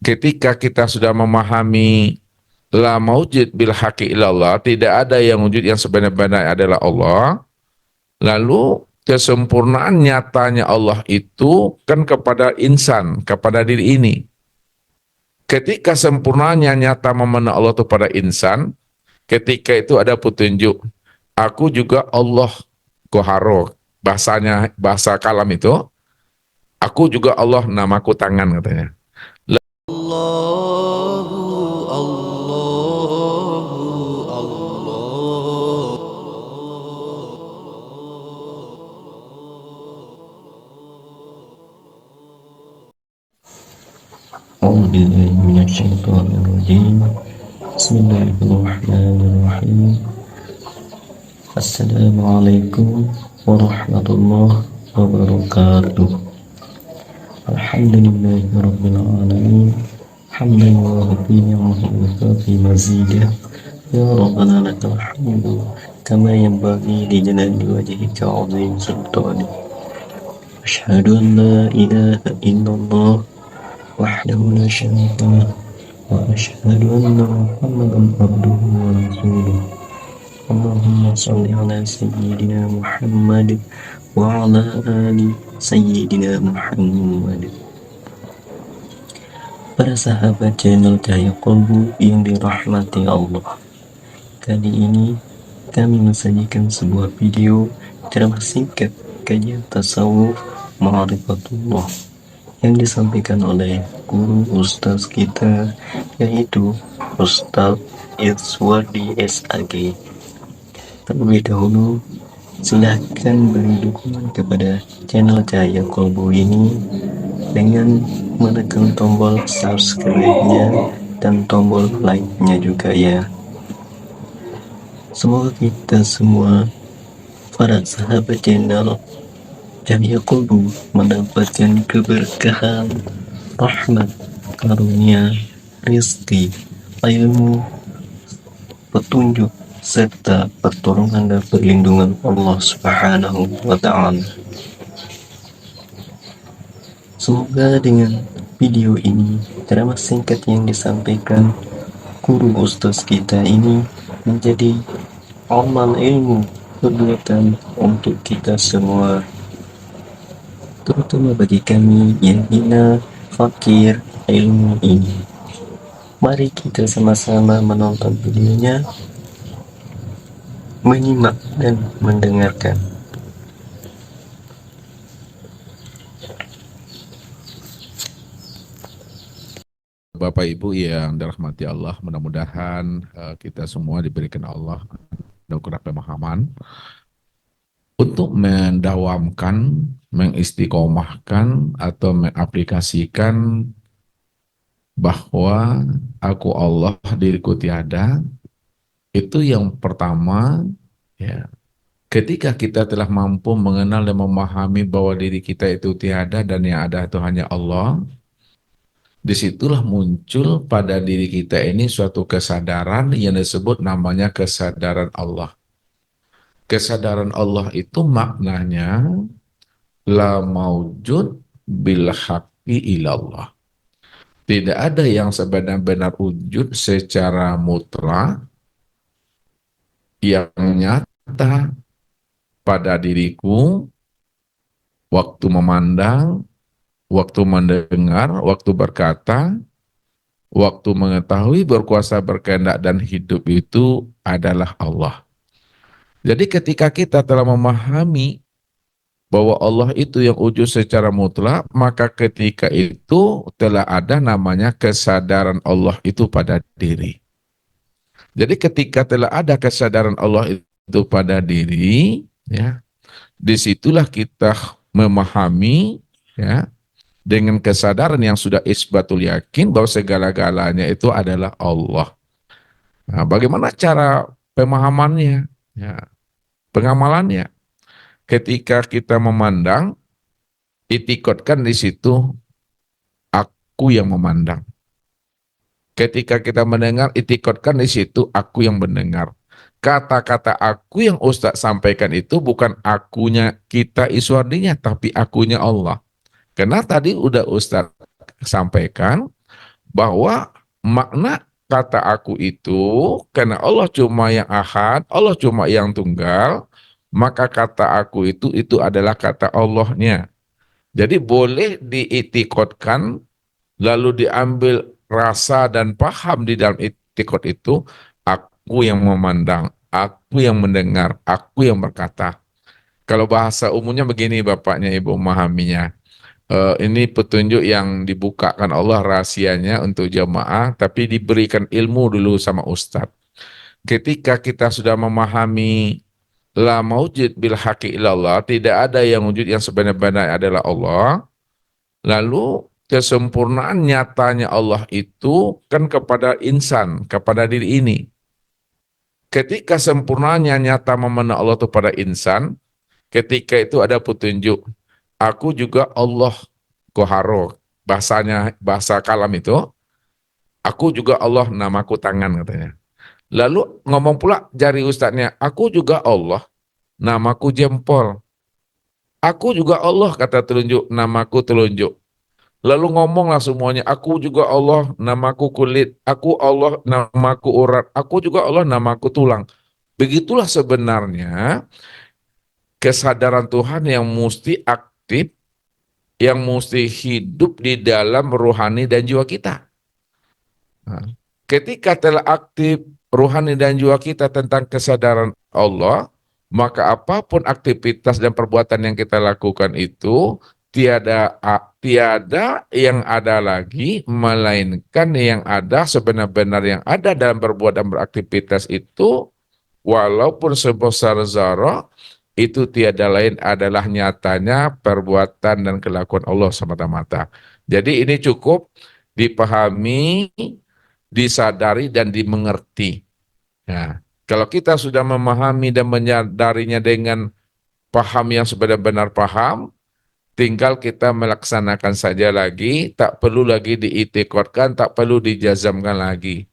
ketika kita sudah memahami la maujud bil haqi illallah, tidak ada yang wujud yang sebenarnya adalah Allah, lalu kesempurnaan nyatanya Allah itu kan kepada insan, kepada diri ini. Ketika sempurnanya nyata memenang Allah itu pada insan, ketika itu ada petunjuk. Aku juga Allah koharo, bahasanya bahasa kalam itu. Aku juga Allah namaku tangan katanya. Assalamualaikum warahmatullahi wabarakatuh. Alhamdulillahi rabbil Ya Rabbana lakal hamdu Kama yang bagi di jalan wajhika azim sultani. Ashadu an la ilaha illallah Wahdahu la syarika Wa ashadu anna muhammadan abduhu wa rasuluh. صل على سيدنا محمد وعلى آل سيدنا Muhammad Para sahabat channel Cahaya Kolbu yang dirahmati Allah Kali ini kami mensajikan sebuah video ceramah singkat kajian tasawuf Ma'rifatullah yang disampaikan oleh guru ustaz kita yaitu Ustaz Iswardi SAG terlebih dahulu silahkan beri dukungan kepada channel Cahaya Kolbu ini dengan menekan tombol subscribe-nya dan tombol like-nya juga ya. Semoga kita semua para sahabat channel Cahaya Kolbu mendapatkan keberkahan rahmat karunia rizki ilmu petunjuk serta pertolongan dan perlindungan Allah Subhanahu wa taala. Semoga dengan video ini ceramah singkat yang disampaikan guru ustaz kita ini menjadi amal ilmu perbuatan untuk kita semua. Terutama bagi kami yang hina fakir ilmu ini. Mari kita sama-sama menonton videonya menyimak dan mendengarkan. Bapak Ibu yang dirahmati Allah, mudah-mudahan uh, kita semua diberikan Allah dan pemahaman untuk mendawamkan, mengistiqomahkan atau mengaplikasikan bahwa aku Allah diriku tiada itu yang pertama, ya, ketika kita telah mampu mengenal dan memahami bahwa diri kita itu tiada dan yang ada itu hanya Allah, di situlah muncul pada diri kita ini suatu kesadaran yang disebut namanya kesadaran Allah. Kesadaran Allah itu maknanya la maujud bil haqqi ilallah. Tidak ada yang sebenar-benar wujud secara mutlak yang nyata pada diriku waktu memandang, waktu mendengar, waktu berkata, waktu mengetahui berkuasa berkehendak dan hidup itu adalah Allah. Jadi ketika kita telah memahami bahwa Allah itu yang wujud secara mutlak, maka ketika itu telah ada namanya kesadaran Allah itu pada diri. Jadi ketika telah ada kesadaran Allah itu pada diri, ya, di situlah kita memahami, ya, dengan kesadaran yang sudah isbatul yakin bahwa segala-galanya itu adalah Allah. Nah, bagaimana cara pemahamannya, ya, pengamalannya? Ketika kita memandang, itikotkan di situ aku yang memandang. Ketika kita mendengar, itikotkan di situ aku yang mendengar. Kata-kata aku yang Ustadz sampaikan itu bukan akunya kita iswardinya, tapi akunya Allah. Karena tadi udah Ustadz sampaikan bahwa makna kata aku itu karena Allah cuma yang ahad, Allah cuma yang tunggal, maka kata aku itu itu adalah kata Allahnya. Jadi boleh diitikotkan lalu diambil rasa dan paham di dalam itikot itu aku yang memandang, aku yang mendengar, aku yang berkata. Kalau bahasa umumnya begini bapaknya ibu memahaminya. Uh, ini petunjuk yang dibukakan Allah rahasianya untuk jamaah, tapi diberikan ilmu dulu sama ustadz. Ketika kita sudah memahami la maujud bil haqi ilallah, tidak ada yang wujud yang sebenarnya adalah Allah. Lalu kesempurnaan nyatanya Allah itu kan kepada insan, kepada diri ini. Ketika sempurnanya nyata memenang Allah itu pada insan, ketika itu ada petunjuk aku juga Allah koharo bahasanya bahasa kalam itu aku juga Allah namaku tangan katanya. Lalu ngomong pula jari ustadznya aku juga Allah namaku jempol. Aku juga Allah kata telunjuk namaku telunjuk lalu ngomonglah semuanya aku juga Allah namaku kulit. Aku Allah namaku urat. Aku juga Allah namaku tulang. Begitulah sebenarnya kesadaran Tuhan yang mesti aktif, yang mesti hidup di dalam rohani dan jiwa kita. Nah, ketika telah aktif rohani dan jiwa kita tentang kesadaran Allah, maka apa pun aktivitas dan perbuatan yang kita lakukan itu tiada tiada yang ada lagi melainkan yang ada sebenar-benar yang ada dalam berbuat dan beraktivitas itu walaupun sebesar zarah itu tiada lain adalah nyatanya perbuatan dan kelakuan Allah semata-mata. Jadi ini cukup dipahami, disadari dan dimengerti. Nah, kalau kita sudah memahami dan menyadarinya dengan paham yang sebenar-benar paham, tinggal kita melaksanakan saja lagi, tak perlu lagi diitikotkan, tak perlu dijazamkan lagi.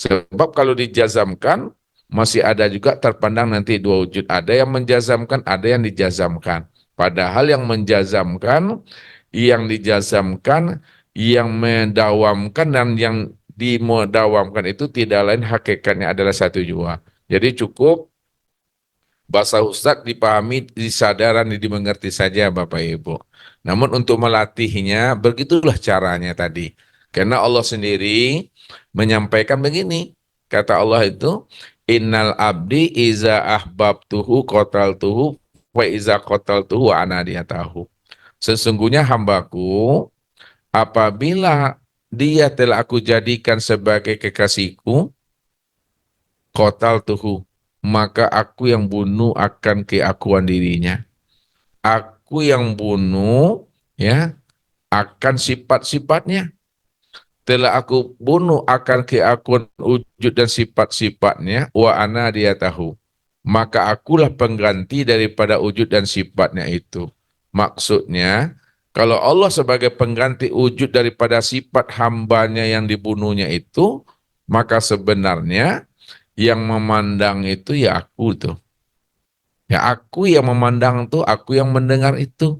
Sebab kalau dijazamkan, masih ada juga terpandang nanti dua wujud. Ada yang menjazamkan, ada yang dijazamkan. Padahal yang menjazamkan, yang dijazamkan, yang mendawamkan dan yang dimedawamkan itu tidak lain hakikatnya adalah satu jua. Jadi cukup bahasa Ustadz dipahami, disadaran, dimengerti saja Bapak Ibu. Namun untuk melatihnya, begitulah caranya tadi. Karena Allah sendiri menyampaikan begini, kata Allah itu, Innal abdi iza ahbabtuhu tuhu wa iza tuhu tahu. Sesungguhnya hambaku apabila dia telah aku jadikan sebagai kekasihku kotal tuhu maka aku yang bunuh akan keakuan dirinya. Aku yang bunuh ya akan sifat-sifatnya. Telah aku bunuh akan keakuan wujud dan sifat-sifatnya. Wa ana dia tahu maka akulah pengganti daripada wujud dan sifatnya itu. Maksudnya kalau Allah sebagai pengganti wujud daripada sifat hambanya yang dibunuhnya itu maka sebenarnya yang memandang itu ya aku tuh ya aku yang memandang tuh aku yang mendengar itu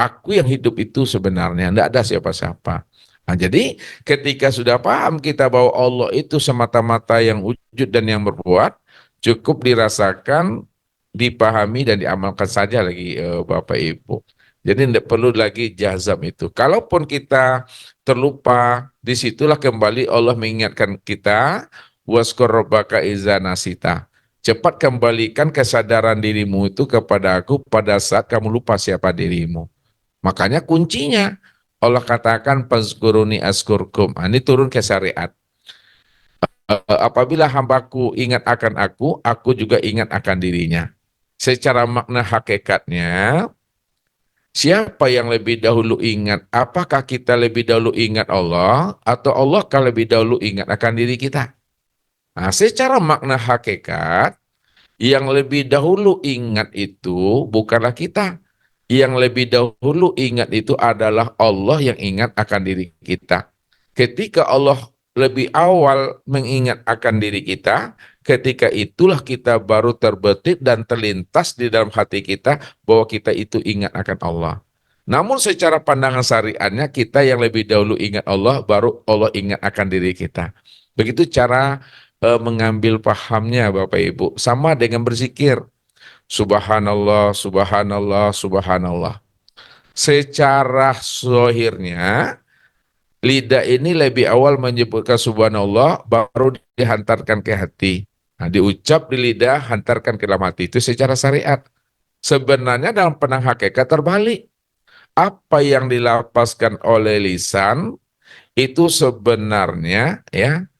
aku yang hidup itu sebenarnya tidak ada siapa-siapa Nah, jadi ketika sudah paham kita bahwa Allah itu semata-mata yang wujud dan yang berbuat, cukup dirasakan, dipahami dan diamalkan saja lagi eh, Bapak Ibu. Jadi tidak perlu lagi jazam itu. Kalaupun kita terlupa, di situlah kembali Allah mengingatkan kita, waskur robbaka nasita. Cepat kembalikan kesadaran dirimu itu kepada aku pada saat kamu lupa siapa dirimu. Makanya kuncinya, Allah katakan fazkuruni askurkum. Nah, ini turun ke syariat. Eh, apabila hambaku ingat akan aku, aku juga ingat akan dirinya. Secara makna hakikatnya, siapa yang lebih dahulu ingat? Apakah kita lebih dahulu ingat Allah atau Allah akan lebih dahulu ingat akan diri kita? Nah, secara makna hakikat, yang lebih dahulu ingat itu bukanlah kita, yang lebih dahulu ingat itu adalah Allah yang ingat akan diri kita. Ketika Allah lebih awal mengingat akan diri kita, ketika itulah kita baru terbetik dan terlintas di dalam hati kita bahwa kita itu ingat akan Allah. Namun secara pandangan syariatnya kita yang lebih dahulu ingat Allah baru Allah ingat akan diri kita. Begitu cara eh, mengambil pahamnya Bapak Ibu. Sama dengan berzikir. Subhanallah, subhanallah, subhanallah. Secara zohirnya lidah ini lebih awal menyebutkan subhanallah baru dihantarkan ke hati. Nah, diucap di lidah, hantarkan ke dalam hati. Itu secara syariat. Sebenarnya dalam penang hakikat terbalik. Apa yang dilapaskan oleh lisan itu sebenarnya ya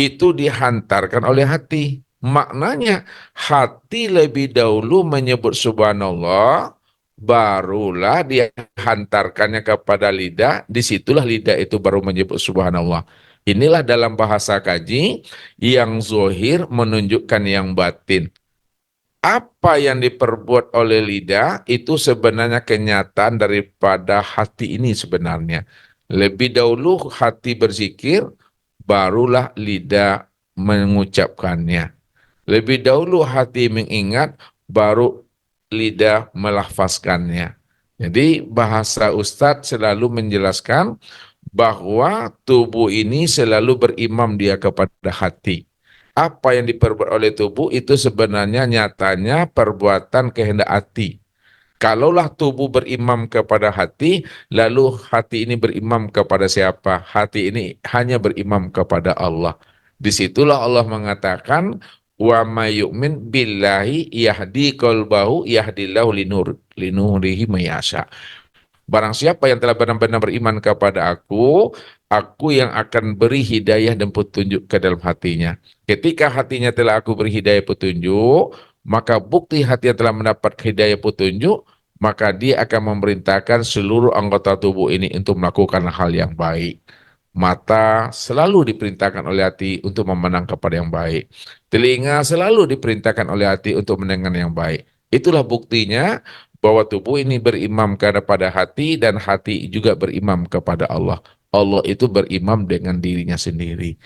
itu dihantarkan oleh hati. Maknanya hati lebih dahulu menyebut subhanallah barulah dia hantarkannya kepada lidah, di situlah lidah itu baru menyebut subhanallah. Inilah dalam bahasa kaji yang zohir menunjukkan yang batin apa yang diperbuat oleh lidah itu sebenarnya kenyataan daripada hati ini sebenarnya. Lebih dahulu hati berzikir, barulah lidah mengucapkannya. Lebih dahulu hati mengingat, baru lidah melafazkannya. Jadi bahasa Ustadz selalu menjelaskan bahwa tubuh ini selalu berimam dia kepada hati apa yang diperbuat oleh tubuh itu sebenarnya nyatanya perbuatan kehendak hati. Kalaulah tubuh berimam kepada hati, lalu hati ini berimam kepada siapa? Hati ini hanya berimam kepada Allah. Di situlah Allah mengatakan, wa mayyumin billahi yahdi qalbahu yahdillahu linur linurihi mayasha. Barang siapa yang telah benar-benar beriman kepada aku, aku yang akan beri hidayah dan petunjuk ke dalam hatinya. Ketika hatinya telah aku beri hidayah petunjuk, maka bukti hati yang telah mendapat hidayah petunjuk, maka dia akan memerintahkan seluruh anggota tubuh ini untuk melakukan hal yang baik. Mata selalu diperintahkan oleh hati untuk memenang kepada yang baik. Telinga selalu diperintahkan oleh hati untuk mendengar yang baik. Itulah buktinya bahwa tubuh ini berimam kepada hati dan hati juga berimam kepada Allah. Allah itu berimam dengan dirinya sendiri.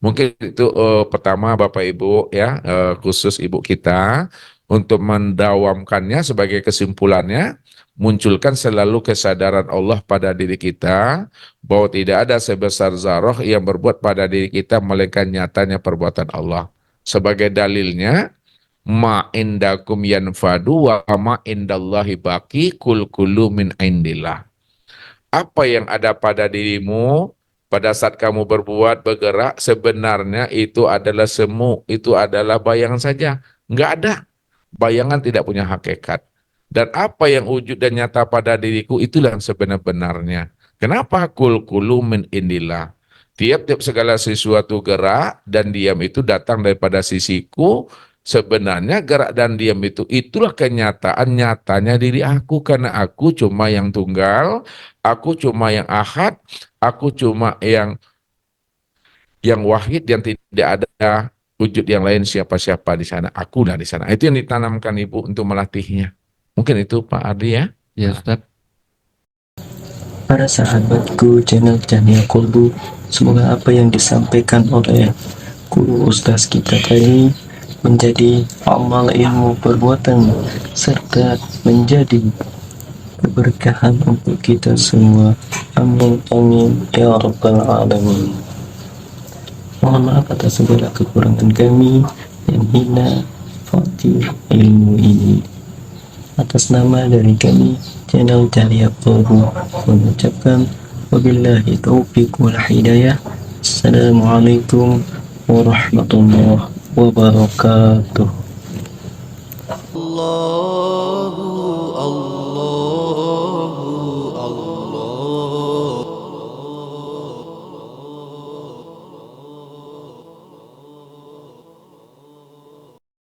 Mungkin itu uh, pertama Bapak Ibu ya uh, khusus Ibu kita untuk mendawamkannya sebagai kesimpulannya munculkan selalu kesadaran Allah pada diri kita bahwa tidak ada sebesar zarah yang berbuat pada diri kita melainkan nyatanya perbuatan Allah. Sebagai dalilnya ma indakum yanfadu wa ma indallahi baki kul kulu min indillah apa yang ada pada dirimu pada saat kamu berbuat, bergerak, sebenarnya itu adalah semu, itu adalah bayangan saja. Enggak ada. Bayangan tidak punya hakikat. Dan apa yang wujud dan nyata pada diriku, itulah yang sebenar-benarnya. Kenapa kul kulu min? Tiap-tiap segala sesuatu gerak dan diam itu datang daripada sisiku, Sebenarnya gerak dan diam itu itulah kenyataan nyatanya diri aku karena aku cuma yang tunggal, aku cuma yang ahad, aku cuma yang yang wahid yang tidak ada wujud yang lain siapa-siapa di sana. Aku lah di sana. Itu yang ditanamkan Ibu untuk melatihnya. Mungkin itu Pak Ardi ya. Ya Ustaz. Para sahabatku channel Jania Kolbu, semoga apa yang disampaikan oleh guru ustaz kita tadi menjadi amal ilmu perbuatan serta menjadi keberkahan untuk kita semua. Amin amin. Ya rabbal alamin. Mohon maaf atas segala kekurangan kami dan hina fatih ilmu ini. Atas nama dari kami channel Jalia Pohu mengucapkan wabillahi taufiq wal hidayah. Assalamualaikum warahmatullahi wabarakatuh. Allah.